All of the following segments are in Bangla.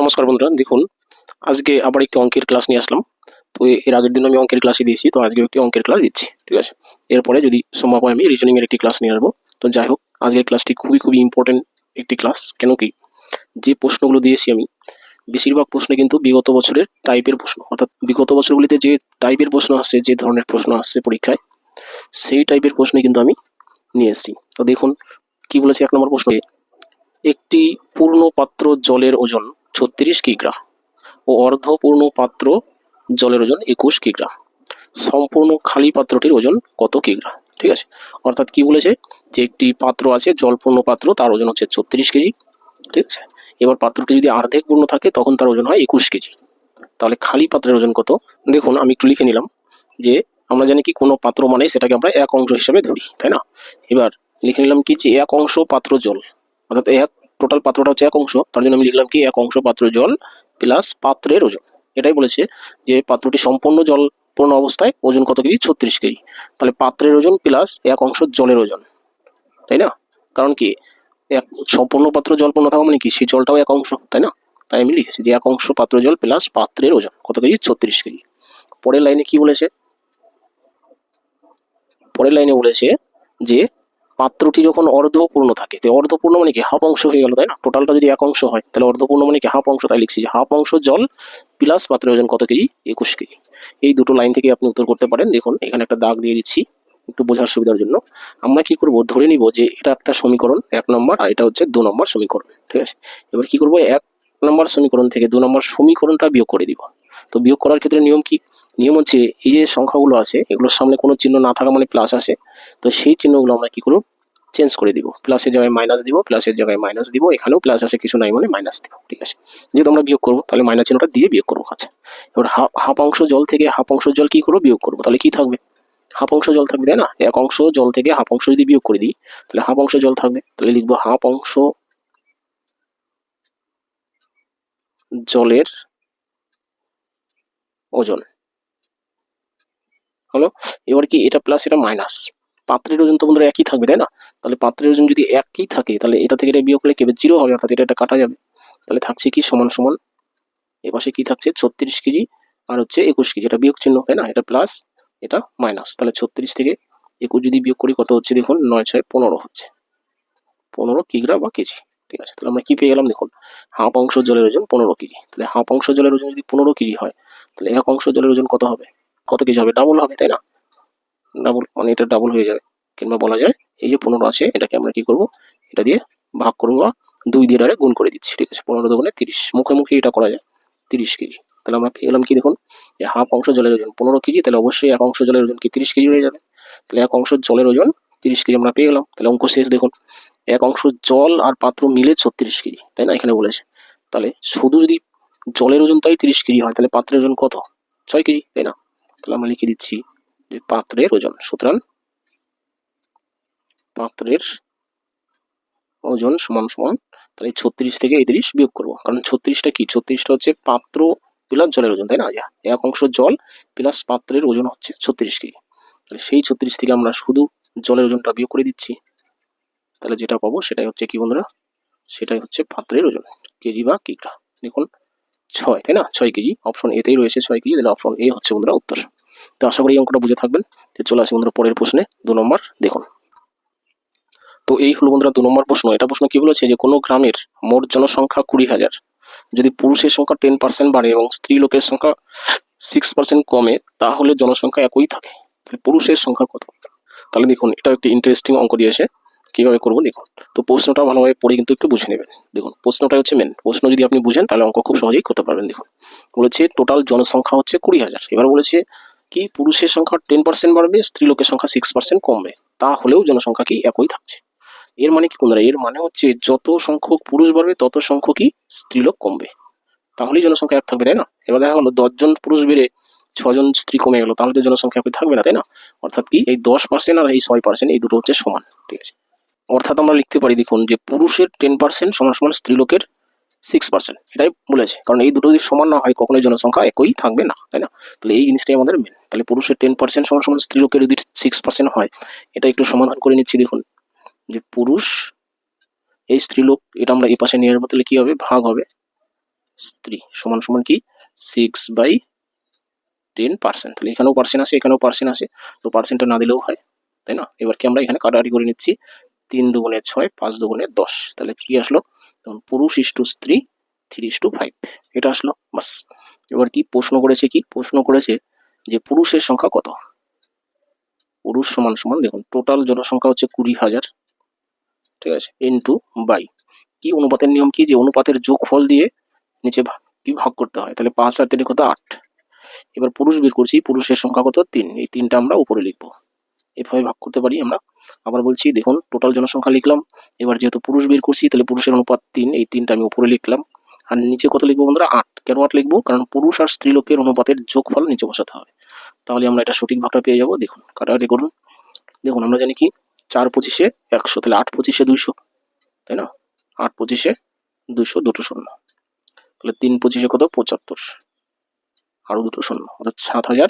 নমস্কার বন্ধুরা, দেখুন, আজকে আবার একটি অঙ্কের ক্লাস নিয়ে আসলাম। তো এর আগের দিন আমি অঙ্কের ক্লাসই দিয়েছি, তো আজকে একটি অঙ্কের ক্লাস দিচ্ছি, ঠিক আছে? এরপরে যদি সম্ভব হয়, আমি রিজনিং এর একটি ক্লাস নিয়ে আসব। তো যাই হোক, আজকের ক্লাসটি খুবই খুবই ইম্পর্টেন্ট একটি ক্লাস কেন কি? যে প্রশ্নগুলো দিয়েছি আমি, বেশিরভাগ প্রশ্ন কিন্তু বিগত বছরের টাইপের প্রশ্ন। অর্থাৎ বিগত বছরগুলিতে যে টাইপের প্রশ্ন আসছে, যে ধরনের প্রশ্ন আসছে পরীক্ষায়, সেই টাইপের প্রশ্ন কিন্তু আমি নিয়ে এসেছি। তো দেখুন, কি বলেছি এক নম্বর প্রশ্নে? একটি পূর্ণ পাত্র জলের ওজন ছত্রিশ কিগ্রা ও অর্ধপূর্ণ পাত্র জলের ওজন একুশ কিগ্রা। সম্পূর্ণ খালি পাত্রটির ওজন কত কিগ্রা? ঠিক আছে? অর্থাৎ কি বলেছে? যে একটি পাত্র আছে, জলপূর্ণ পাত্র, তার ওজন হচ্ছে ছত্রিশ কেজি। ঠিক আছে? এবার পাত্রটি যদি অর্ধেক পূর্ণ থাকে, তখন তার ওজন হয় একুশ কেজি। তাহলে খালি পাত্রের ওজন কত? দেখুন, আমি একটু লিখে নিলাম যে আমরা জানি কি কোনো পাত্র মানে সেটাকে আমরা এক অংশ হিসাবে ধরি, তাই না? এবার লিখে নিলাম কি যে এক অংশ পাত্র জল, অর্থাৎ এক টোটাল পাত্রটা হচ্ছে এক অংশ, তার জন্য আমি লিখলাম কি এক অংশ পাত্র জল প্লাস পাত্রের ওজন। এটাই বলেছে যে পাত্রটি সম্পূর্ণ জল পূর্ণ অবস্থায় ওজন কত কেজি? ছত্রিশ কেজি। তাহলে পাত্রের ওজন প্লাস এক অংশ জলের ওজন, তাই না? কারণ কি, এক সম্পূর্ণ পাত্র জল পূর্ণ থাকা মানে কি? সেই জলটাও এক অংশ, তাই না? তাই আমি লিখেছি যে এক অংশ পাত্র জল প্লাস পাত্রের ওজন, কত কেজি? ছত্রিশ কেজি। পরের লাইনে কি বলেছে? পরের লাইনে বলেছে যে পাত্রটি যখন অর্ধপূর্ণ থাকে, তো অর্ধপূর্ণ মানে কি? হাফ অংশ হয়ে গেল, তাই না? টোটালটা যদি এক অংশ হয়, তাহলে অর্ধপূর্ণ মানে কি? হাফ অংশ, তাই লিখছি যে হাফ অংশ জল প্লাস পাত্রের ওজন কত কেজি? একুশ কেজি। এই দুটো লাইন থেকে আপনি উত্তর করতে পারেন। দেখুন, এখানে একটা দাগ দিয়ে দিচ্ছি, একটু বোঝার সুবিধার জন্য। আমরা কি করব? ধরে নিব যে এটা একটা সমীকরণ, এক নম্বর, আর এটা হচ্ছে দু নম্বর সমীকরণ, ঠিক আছে? এবার কি করব? এক নম্বর সমীকরণ থেকে দু নম্বর সমীকরণটা বিয়োগ করে দিব। তো বিয়োগ করার ক্ষেত্রে নিয়ম কি? নিয়ম হচ্ছে এই যে সংখ্যাগুলো আছে, এগুলোর সামনে কোনো চিহ্ন না থাকা মানে প্লাস আসে তো সেই চিহ্নগুলো আমরা কি করব? চেঞ্জ করে দিব। প্লাসের জায়গায় মাইনাস দিব প্লাসের জায়গায় মাইনাস দিব, এখানেও প্লাস আছে, কিছু নাই মানে মাইনাস দিব, ঠিক আছে? যেহেতু আমরা বিয়োগ করব, তাহলে মাইনাস চিহ্নটা দিয়ে বিয়োগ করব আচ্ছা। এবার হাফ হাফ অংশ জল থেকে হাফ অংশ জল কি করব? বিয়োগ করব। তাহলে কি থাকবে? হাফ অংশ জল থাকবে, তাই না? এক অংশ জল থেকে হাফ অংশ যদি বিয়োগ করে দিই, তাহলে হাফ অংশ জল থাকবে। তাহলে লিখব হাফ অংশ জলের ওজন। হলো, এবার কি এটা প্লাস এটা মাইনাস পাত্রের ওজন তো বন্ধুরা একই থাকবে, তাই না? তাহলে পাত্রের ওজন যদি একই থাকে, তাহলে এটা থেকে এটা বিয়োগ করলে কেবে জিরো হবে, অর্থাৎ এটা এটা কাটা যাবে। তাহলে থাকছে কি সমান সমান? এপাশে কি থাকছে? ছত্রিশ কেজি, আর হচ্ছে একুশ কেজি, এটা বিয়োগ চিহ্ন, তাই না? এটা প্লাস এটা মাইনাস তাহলে ছত্রিশ থেকে একুশ যদি বিয়োগ করি, কত হচ্ছে দেখুন? নয়, ছয়, পনেরো হচ্ছে। পনেরো কিগ্রা বা কেজি, ঠিক আছে? তাহলে আমরা কি পেয়ে গেলাম দেখুন? হাফ অংশ জলের ওজন পনেরো কেজি। তাহলে হাফ অংশ জলের ওজন যদি পনেরো কেজি হয়, তাহলে এক অংশ জলের ওজন কত হবে? কত কেজি হবে? ডাবল হবে, তাই না? ডাবল মানে এটা ডাবল হয়ে যাবে। কিংবা বলা যায়, এই যে পনেরো আছে, এটাকে আমরা কি করব? এটা দিয়ে ভাগ করব বা দুই দিয়ে ডাইরেক্ট গুণ করে দিচ্ছি, ঠিক আছে? পনেরো দোকানে তিরিশ। মুখে মুখে এটা করা যায়, তিরিশ কেজি। তাহলে আমরা গেলাম কি দেখুন? যে হাফ অংশ জলের ওজন, পনেরো কেজি, তাহলে অবশ্যই এক অংশ জলের ওজন কি তিরিশ কেজি হয়ে যাবে? তাহলে এক অংশ জলের ওজন তিরিশ কেজি আমরা পেয়ে গেলাম। তাহলে অঙ্ক শেষ দেখুন। এক অংশ জল আর পাত্র মিলে ছত্রিশ কেজি, তাই না? এখানে বলেছে। তাহলে শুধু যদি জলের ওজন তাই তিরিশ কেজি হয়, তাহলে পাত্রের ওজন কত? ছয় কেজি, তাই না? তাহলে আমরা লিখে দিচ্ছি যে পাত্রের ওজন, সুতরাং পাত্রের ওজন সমান সমান তাহলে ছত্রিশ থেকে এই বিয়োগ করব। কারণ ছত্রিশটা কি? ছত্রিশটা হচ্ছে পাত্র প্লাস জলের ওজন, তাই না? এক অংশ জল প্লাস পাত্রের ওজন হচ্ছে ছত্রিশ কেজি তাহলে সেই ছত্রিশ থেকে আমরা শুধু জলের ওজনটা বিয়োগ করে দিচ্ছি। তাহলে যেটা পাবো সেটাই হচ্ছে কি বন্ধুরা? সেটাই হচ্ছে পাত্রের ওজন, কেজি বা কিগ্রা। দেখুন, ছয়, তাই না? ছয় কেজি, অপশন এতেই রয়েছে ছয় কেজি, তাহলে অপশন এ হচ্ছে বন্ধুরা উত্তর। তো আশা করি অঙ্কটা বুঝে থাকবেন। চলে আসি বন্ধুরা পরের প্রশ্নে, দু নম্বর, দেখুন। তো এই হলো বন্ধুরা দু নম্বর প্রশ্ন। এটা প্রশ্ন কি বলেছে যে, কোনো গ্রামের মোট জনসংখ্যা কুড়ি হাজার। যদি পুরুষের সংখ্যা টেন পার্সেন্ট বাড়ে এবং স্ত্রী লোকের সংখ্যা সিক্স পার্সেন্ট কমে, তাহলে জনসংখ্যা একই থাকে। পুরুষের সংখ্যা কত? তাহলে দেখুন এটা একটি ইন্টারেস্টিং অঙ্ক দিয়েছে। কীভাবে করব? দেখুন। তো প্রশ্নটা ভালোভাবে পড়ে কিন্তু একটু বুঝে নেবেন। দেখুন প্রশ্নটা হচ্ছে মেন প্রশ্ন যদি আপনি বুঝেন, তাহলে অঙ্ক খুব সহজেই করতে পারবেন। দেখুন, বলেছে টোটাল জনসংখ্যা হচ্ছে কুড়ি হাজার। এবার বলেছে কি পুরুষের সংখ্যা টেন পার্সেন্ট বাড়বে, স্ত্রী লোকের সংখ্যা সিক্স পার্সেন্ট কমবে। তাহলেও জনসংখ্যা কি একই থাকছে। এর মানে কি বন্ধুরা? এর মানে হচ্ছে যত সংখ্যক পুরুষ বাড়বে, তত সংখ্যকই স্ত্রীলোক কমবে। তাহলেই জনসংখ্যা এক থাকবে, তাই না? এবার দেখা গেলো দশজন পুরুষ বেড়ে ছজন স্ত্রী কমে গেল, তাহলে তো জনসংখ্যা থাকবে না, তাই না? অর্থাৎ কি এই দশ পার্সেন্ট আর এই ছয় পার্সেন্ট এই দুটো হচ্ছে সমান, ঠিক আছে? অর্থাৎ আমরা লিখতে পারি, দেখুন, যে পুরুষের টেন পার্সেন্ট সমান সমান স্ত্রীলোকের সিক্স পার্সেন্ট এটাই বলেছে। কারণ এই দুটো যদি সমান না হয়, কখনোই জনসংখ্যা একই থাকবে না, তাই না? তাহলে এই জিনিসটাই আমাদের মেন তাহলে পুরুষের টেন পার্সেন্ট সমান সমান স্ত্রীলোকের যদি সিক্স পার্সেন্ট হয়, এটা একটু সমাধান করে নিচ্ছি, দেখুন। যে পুরুষ, এই স্ত্রীলোক এটা আমরা এই পাশে নিয়ে তাহলে কি হবে? ভাগ হবে স্ত্রী। সমান সমান কি? সিক্স বাই টেন পার্সেন্ট তাহলে এখানেও পার্সেন্ট আছে এখানেও পার্সেন্ট আছে তো পার্সেন্টটা না দিলেও হয়, তাই না? এবার কি আমরা এখানে কাটাকাটি করে নিচ্ছি, তিন দুগুণে ছয়, পাঁচ দুগুণে দশ। তাহলে কি আসলো? তখন পুরুষ ইস্টু স্ত্রী, থ্রি ইস্টু ফাইভ। এটা আসলো বাস। এবার কি প্রশ্ন করেছে কি? প্রশ্ন করেছে যে পুরুষের সংখ্যা কত? পুরুষ সমান সমান, দেখুন টোটাল জনসংখ্যা হচ্ছে কুড়ি হাজার, ঠিক আছে ইন্টু বাই কি অনুপাতের নিয়ম কি? যে অনুপাতের যোগফল দিয়ে নিচে কি ভাগ করতে হয়? তাহলে পাঁচ আর তিনে কত? আট। এবার পুরুষ বের করছি, পুরুষের সংখ্যা কত? তিন। এই তিনটা আমরা উপরে লিখব। এভাবে ভাগ করতে পারি আমরা আবার বলছি, দেখুন টোটাল জনসংখ্যা লিখলাম। এবার যেহেতু পুরুষ বের করছি, তাহলে পুরুষের অনুপাত তিন, এই তিনটা আমি উপরে লিখলাম। আর নিচে কত লিখব বন্ধুরা? আট। কেন আট লিখব? কারণ পুরুষ আর স্ত্রীলোকের অনুপাতের যোগফল নিচে বসাতে হবে। তাহলে আমরা এটা সঠিক ভাগটা পেয়ে যাব। দেখুন, কাটাকাটি করুন। দেখুন, আমরা জানি কি? চার পঁচিশে একশো, তাহলে আট পঁচিশে দুইশো, তাই না? আট পঁচিশে দুইশো দুটো শূন্য। তাহলে তিন পঁচিশে কত? পঁচাত্তর। আরও দুটো শূন্য, অর্থাৎ সাত হাজার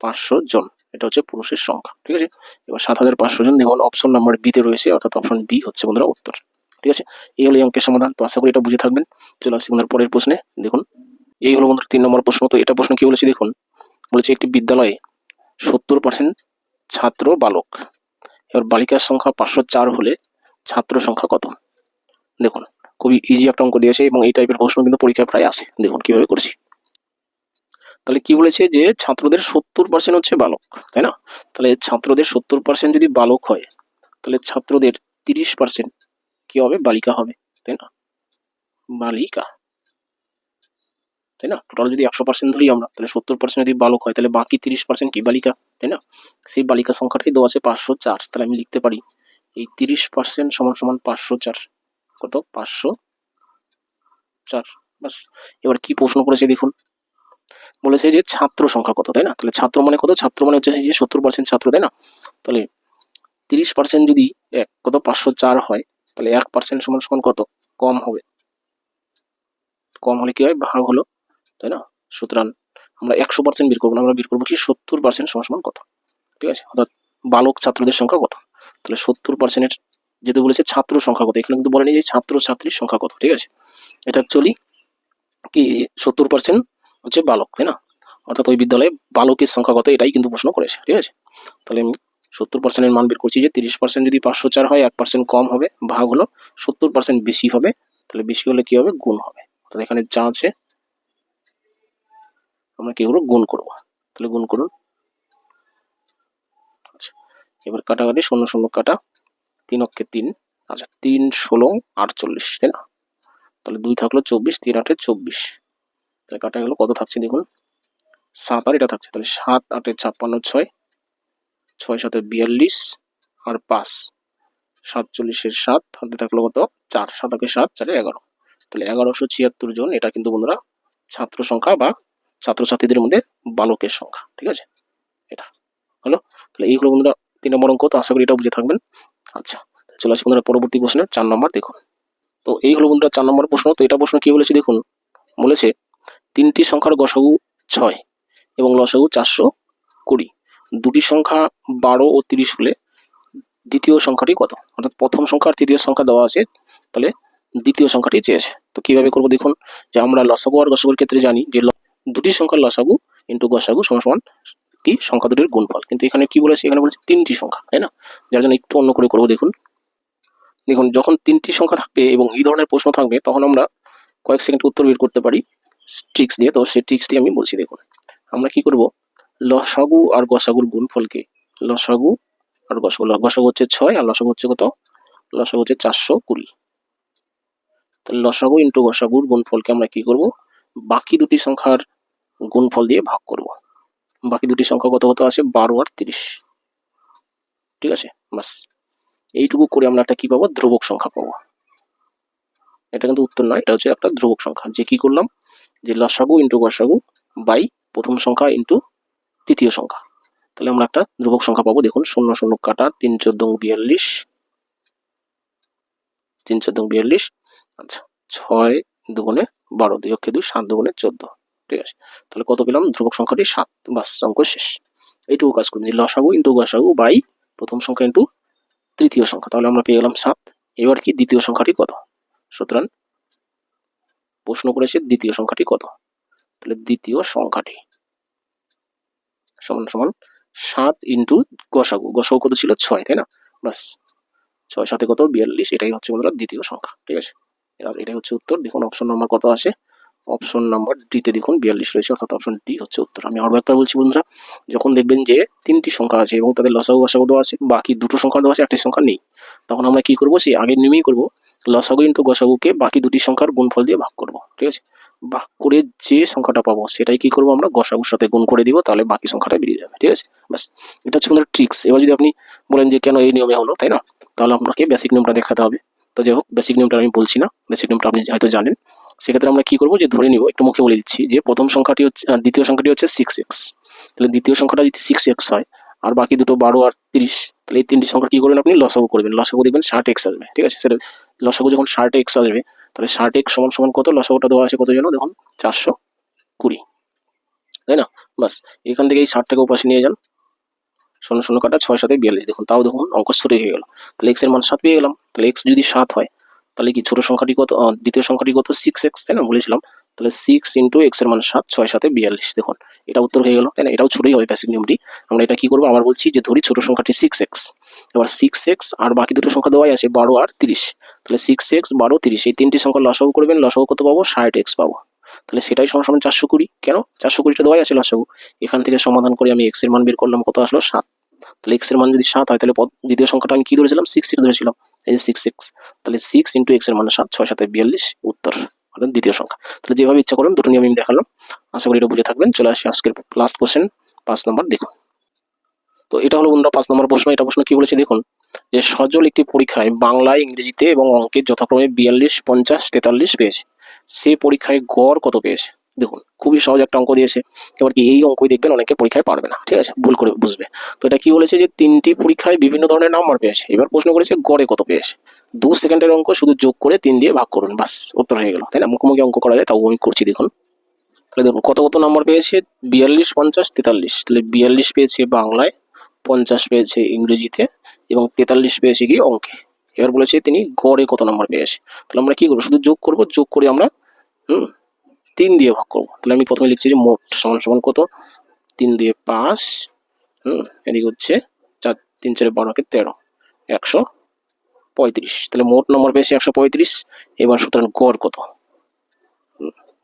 পাঁচশো জন। এটা হচ্ছে পুরুষের সংখ্যা, ঠিক আছে? এবার সাত হাজার পাঁচশো জন দেখুন অপশন নাম্বার বিতে রয়েছে, অর্থাৎ অপশন বি হচ্ছে বন্ধুরা উত্তর, ঠিক আছে? এই হলো এই অঙ্কের সমাধান, তো আশা করি এটা বুঝে থাকবেন। চলে আসছি বন্ধুরা পরের প্রশ্নে দেখুন, এই হলো বন্ধুরা তিন নম্বর প্রশ্ন, তো এটা প্রশ্ন কি বলেছে দেখুন? বলেছে একটি বিদ্যালয়ে সত্তর পার্সেন্ট ছাত্র বালক, এবার বালিকার সংখ্যা পাঁচশো চার হলে ছাত্র সংখ্যা কত? দেখুন, খুবই ইজি একটা অঙ্ক দিয়েছে এবং এই টাইপের প্রশ্ন কিন্তু পরীক্ষায় প্রায় আসে, দেখুন কীভাবে করছি। তাহলে কি বলেছে যে ছাত্রদের সত্তর পার্সেন্ট হচ্ছে বালক, তাই না? তাহলে ছাত্রদের সত্তর পার্সেন্ট যদি বালক হয়, তাহলে ছাত্রদের তিরিশ পার্সেন্ট কি হবে? বালিকা হবে, তাই না? বালিকা, তাই না? টোটাল যদি একশো পার্সেন্ট ধরি আমরা, তাহলে সত্তর পার্সেন্ট যদি বালক হয়, তাহলে বাকি তিরিশ পার্সেন্ট কি বালিকা, তাই না? সেই বালিকা সংখ্যাটাই দেওয়া আছে পাঁচশো চার, তাহলে আমি লিখতে পারি এই তিরিশ পার্সেন্ট সমান সমান পাঁচশো চার, কত? পাঁচশো চার বাস এবার কি প্রশ্ন করেছে দেখুন। বলেছে যে ছাত্র সংখ্যা কত তাই না? তাহলে ছাত্র মানে কত? ছাত্র মানে হচ্ছে যে সত্তর পার্সেন্ট ছাত্র, তাই না? তাহলে তিরিশ পার্সেন্ট যদি এক, কত? পাঁচশো চার হয়, তাহলে এক পার্সেন্ট সমান সমান কত? কম হবে। কম হলে কি হয়? ভাগ হলো, তাই না? সুতরাং আমরা একশো পার্সেন্ট বের করব না, আমরা বের করব কি? সত্তর পার্সেন্ট সমান সমান কত? ঠিক আছে? অর্থাৎ বালক ছাত্রদের সংখ্যা কত? তাহলে সত্তর পার্সেন্টের যেহেতু বলেছে ছাত্র সংখ্যা কত, এখানে কিন্তু বলেনি যে ছাত্র ছাত্রীর সংখ্যা কত, ঠিক আছে? এটা অ্যাকচুয়ালি কি? সত্তর পার্সেন্ট হচ্ছে বালক, তাই না? অর্থাৎ ওই বিদ্যালয়ে বালকের সংখ্যা কত এটাই কিন্তু প্রশ্ন করেছে, ঠিক আছে? তাহলে আমি সত্তর পার্সেন্টের মান বের করছি যে তিরিশ পার্সেন্ট যদি পাঁচশো চার হয়, এক পার্সেন্ট কম হবে, ভাগ হলো সত্তর পার্সেন্ট বেশি হবে, তাহলে বেশি হলে কি হবে? গুণ হবে। অর্থাৎ এখানে যা আছে, আমরা কি করব? গুণ করব। তাহলে গুণ করুন। আচ্ছা এবার কাটাকাটি শূন্য শূন্য কাটা তিন অক্ষে তিন আচ্ছা তিন ষোলো আটচল্লিশ, তাই না? তাহলে দুই থাকল চব্বিশ, তিন আটে চব্বিশ। তাহলে কাটা গেল কত থাকছে দেখুন? সাত আর এটা থাকছে, তাহলে সাত আটে ছাপ্পান্ন ছয় ছয় সাথে বিয়াল্লিশ আর পাঁচ, সাতচল্লিশের সাত, হাতে থাকল কত? চার, সাত আগে সাত, চারে এগারো। তাহলে এগারোশো ছিয়াত্তর জন, এটা কিন্তু বন্ধুরা ছাত্র সংখ্যা বা ছাত্রছাত্রীদের মধ্যে বালকের সংখ্যা, ঠিক আছে? এটা হলো, তাহলে এইগুলো বন্ধুরা তিন নম্বর অঙ্ক, তো আশা করি এটা বুঝে থাকবেন। আচ্ছা চলে আসি বন্ধুরা পরবর্তী প্রশ্নের, চার নম্বর, দেখুন। তো এই হলো বন্ধুরা চার নম্বর প্রশ্ন, তো এটা প্রশ্ন কি বলেছে দেখুন? বলেছে তিনটি সংখ্যার গসাগু ছয় এবং লসাগু চারশো কুড়ি। দুটি সংখ্যা বারো ও তিরিশ হলে দ্বিতীয় সংখ্যাটি কত? অর্থাৎ প্রথম সংখ্যা আর তৃতীয় সংখ্যা দেওয়া আছে, তাহলে দ্বিতীয় সংখ্যাটি চেয়েছে। তো কীভাবে করব দেখুন, যে আমরা লসাগু আর গসাগুর ক্ষেত্রে জানি যে দুটি সংখ্যার লসাগু ইন্টু গসাগু সমান কি? সংখ্যা দুটির গুণফল। কিন্তু এখানে কি বলেছে? এখানে বলেছে তিনটি সংখ্যা, তাই না? যার জন্য একটু অন্য করে করব দেখুন। দেখুন, যখন তিনটি সংখ্যা থাকবে এবং এই ধরনের প্রশ্ন থাকবে, তখন আমরা কয়েক সেকেন্ড উত্তর বের করতে পারি। ট্রিক্স দিয়ে, তো সেই ট্রিক্সটি আমি বলছি, দেখুন, আমরা কি করব? লসাগু আর গসাগুর গুণফলকে, লসাগু আর গসাগু গসাগু হচ্ছে ছয় আর লসাগু হচ্ছে কত? লসাগু হচ্ছে চারশো কুড়ি। তাহলে লসাগু ইন্টু গসাগুর গুণফলকে আমরা কি করব? বাকি দুটি সংখ্যার গুণফল দিয়ে ভাগ করব। বাকি দুটি সংখ্যা কত কত আছে? বারো আর তিরিশ। ঠিক আছে? বাস এইটুকু করে আমরা একটা কি পাবো? ধ্রুবক সংখ্যা পাবো। এটা কিন্তু উত্তর নয়, এটা হচ্ছে একটা ধ্রুবক সংখ্যা। যে কি করলাম? যে লসাগু ইন্টু গসাগু বাই প্রথম সংখ্যা ইন্টু তৃতীয় সংখ্যা। তাহলে আমরা একটা ধ্রুবক সংখ্যা পাবো, দেখুন, শূন্য শূন্য, কাটা, তিন, চোদ্দ বিয়াল্লিশ। তিন, চোদ্দ বিয়াল্লিশ। আচ্ছা ছয় দুগুণে বারো, দুই অক্ষে দুই, সাত দুগুণে চোদ্দ। ঠিক আছে, তাহলে কত পেলাম? ধ্রুবক সংখ্যাটি সাত, বাস অঙ্ক শেষ। এইটুকু কাজ করি লসাগু ইন্টু গসাগু বাই প্রথম সংখ্যা ইন্টু তৃতীয় সংখ্যা। তাহলে আমরা পেয়ে গেলাম সাত। এবার কি দ্বিতীয় সংখ্যাটি কত? সুতরাং প্রশ্ন করেছে দ্বিতীয় সংখ্যাটি কত? তাহলে দ্বিতীয় সংখ্যাটি সমান সমান সাত ইন্টু গসাগু। গসাগু কত ছিল? ছয়, তাই না? বাস ছয় সাথে কত? বিয়াল্লিশ, এটাই হচ্ছে বন্ধুরা দ্বিতীয় সংখ্যা, ঠিক আছে? আর এটাই হচ্ছে উত্তর, দেখুন অপশন নাম্বার কত আছে? অপশন নাম্বার ডিতে দেখুন, বিয়াল্লিশ রয়েছে, অর্থাৎ অপশন ডি হচ্ছে উত্তর। আমি আরও একবার বলছি বন্ধুরা, যখন দেখবেন যে তিনটি সংখ্যা আছে এবং তাদের লসাগু, গসাগু দেওয়া আছে, বাকি দুটো সংখ্যা দেওয়া আছে, একটি সংখ্যা নেই, তখন আমরা কি করব? সেই আগের নিয়মেই করব। লসাগু ইন্টু গসাগুকে বাকি দুটি সংখ্যার গুণফল দিয়ে ভাগ করব, ঠিক আছে? ভাগ করে যে সংখ্যাটা পাবো, সেটাই কি করব আমরা? গসাগুর সাথে গুণ করে দিব, তাহলে বাকি সংখ্যাটা বেরিয়ে যাবে, ঠিক আছে? বাস এটা হচ্ছে আমাদের ট্রিক্স এবার যদি আপনি বলেন যে কেন এই নিয়মে হলো, তাই না? তাহলে আপনাকে বেসিক নিয়মটা দেখাতে হবে। তো যাই হোক বেসিক নিয়মটা আমি বলছি না। বেসিক নিয়মটা আপনি হয়তো জানেন। সেক্ষেত্রে আমরা কি করব? যে ধরে নিব, একটু মুখে বলে দিচ্ছি যে প্রথম সংখ্যাটি হচ্ছে দ্বিতীয় সংখ্যাটি হচ্ছে সিক্স এক্স তাহলে দ্বিতীয় সংখ্যাটা যদি সিক্স এক্স হয়, আর বাকি দুটো বারো আর তিরিশ, তাহলে এই তিনটি সংখ্যা কি করবেন আপনি? লসাগু করবেন। লসাগু দেখবেন ষাট এক্স আসবে, ঠিক আছে? সেটা লসাগু যখন ষাট এক্স আসবে তাহলে ষাট এক্স সমান সমান কত? লসাগুটা দেওয়া আছে কত জন্য দেখুন, চারশো কুড়ি। তাই না? বাস, এখান থেকে এই ষাটটাকে উপাশে নিয়ে যান। শূন্য শূন্য কাটা ছয় সাথে বিয়াল্লিশ। দেখুন, তাও দেখুন, অঙ্ক সরে হয়ে গেল। তাহলে এক্সের মান সাত পেয়ে গেলাম। তাহলে এক্স যদি সাত হয়, তাহলে কি ছোট সংখ্যাটি কত? দ্বিতীয় সংখ্যাটি কত? সিক্স এক্স তাই না? বলেছিলাম। তাহলে সিক্স ইন্টু এক্সের মান সাত, ছয় সাথে বিয়াল্লিশ। দেখুন, এটা উত্তর হয়ে গেল। তাই না? এটাও ছোটই হবে বেসিক নিয়মটি। আমরা এটা কি করব? আবার বলছি যে ধরি ছোট সংখ্যাটি সিক্স এক্স এবার সিক্স এক্স আর বাকি দুটো সংখ্যা দেওয়াই আছে বারো আর তিরিশ। তাহলে সিক্স এক্স বারো, তিরিশ, এই তিনটি সংখ্যা লসাগু করবেন, লসাগু কত পাবো? ষাট এক্স পাবো। তাহলে সেটাই সমান সমান চারশো কুড়ি। কেন? চারশো কুড়িটা দেওয়াই আছে লসাগু। এখান থেকে সমাধান করে আমি এক্সের মান বের করলাম, কত আসলো? সাত। তাহলে এক্সের মান যদি সাত হয়, তাহলে দ্বিতীয় সংখ্যাটা আমি কি ধরেছিলাম? সিক্স সিক্স ধরেছিলাম। এই যে সিক্স সিক্স তাহলে সিক্স ইন্টু এক্সের মান সাত, ছয় সাথে বিয়াল্লিশ, উত্তর। অর্থাৎ দ্বিতীয় সংখ্যা। তাহলে যেভাবে ইচ্ছা করুন দুটো নিয়ম আমি দেখালাম। আশা করি এটা বুঝে থাকবেন। চলে আসি আজকের লাস্ট কোশ্চেন পাঁচ নম্বর দেখুন। তো এটা হলো বন্ধুরা পাঁচ নম্বর প্রশ্ন, এটা প্রশ্ন কি বলেছে দেখুন, যে সজল একটি পরীক্ষায় বাংলায়, ইংরেজিতে এবং অঙ্কে যথাক্রমে বিয়াল্লিশ, পঞ্চাশ, তেতাল্লিশ পেয়েছে। সে পরীক্ষায় গড় কত পেয়েছে? দেখুন, খুবই সহজ একটা অঙ্ক দিয়েছে। এবার কি এই অঙ্কই দেখবেন অনেকে পরীক্ষায় পারবে না, ঠিক আছে? ভুল করে বুঝবে। তো এটা কি বলেছে যে তিনটি পরীক্ষায় বিভিন্ন ধরনের নাম্বার পেয়েছে? এবার প্রশ্ন করেছে গড়ে কত পেয়েছে? দু সেকেন্ডের অঙ্ক, শুধু যোগ করে তিন দিয়ে ভাগ করুন, বাস, উত্তর হয়ে গেল। তাই না? মুখোমুখি অঙ্ক করা যায়, তাও আমি করছি, দেখুন। তাহলে দেখুন, কত কত নাম্বার পেয়েছে? বিয়াল্লিশ, পঞ্চাশ, তেতাল্লিশ। তাহলে বিয়াল্লিশ পেয়েছে বাংলায় পঞ্চাশ পেয়েছে ইংরেজিতে এবং তেতাল্লিশ পেয়েছে কি অঙ্কে। এবার বলেছে তিনি গড়ে কত নাম্বার পেয়েছে। তাহলে আমরা কি করব? শুধু যোগ করব? যোগ করে আমরা, হুম, তিন দিয়ে ভাগ করব। তাহলে আমি প্রথমে লিখছি যে মোট সমান সমান কত? তিন দিয়ে পাঁচ, হুম, এদিকে হচ্ছে চার, তিন, চারে বারোকে তেরো, একশো পঁয়ত্রিশ। তাহলে মোট নম্বর পেয়েছে একশো পঁয়ত্রিশ, এবার সুতরাং গড় কত?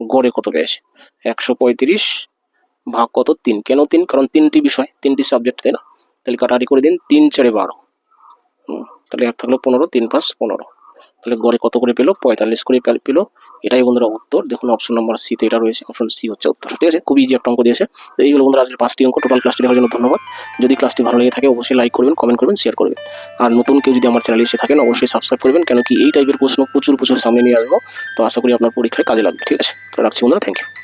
গড়ে কত পেয়েছে? একশো পঁয়ত্রিশ ভাগ কত? তিন। কেন তিন? কারণ তিনটি বিষয়, তিনটি সাবজেক্ট তাই না? তাহলে কাটাকাটি করে দিন, তিন চারে বারো। তাহলে এক থাকল পনেরো, তিন পাঁচ পনেরো। তাহলে গড়ে কত করে পেল? পঁয়তাল্লিশ করে পেল- এটাই বন্ধুরা উত্তর। দেখুন অপশন নাম্বার সিতে এটা রয়েছে অপশন সি হচ্ছে উত্তর। ঠিক আছে? খুবই ইজি একটা অঙ্ক দিয়েছে। তো এইগুলো বন্ধুরা আজকে পাঁচটি অঙ্ক। টোটাল ক্লাসটি দেখার জন্য ধন্যবাদ। যদি ক্লাসটি ভালো লেগে থাকে অবশ্যই লাইক করবেন কমেন্ট করবেন শেয়ার করবেন। আর নতুন কেউ যদি আমার চ্যানেলে এসে থাকেন, অবশ্যই সাবস্ক্রাইব করবেন। কেন কি এই টাইপের প্রশ্ন প্রচুর প্রচুর সামনে নিয়ে আসব। তো আশা করি আপনার পরীক্ষায় কাজে লাগবে। ঠিক আছে? তো রাখছি বন্ধুরা থ্যাংক ইউ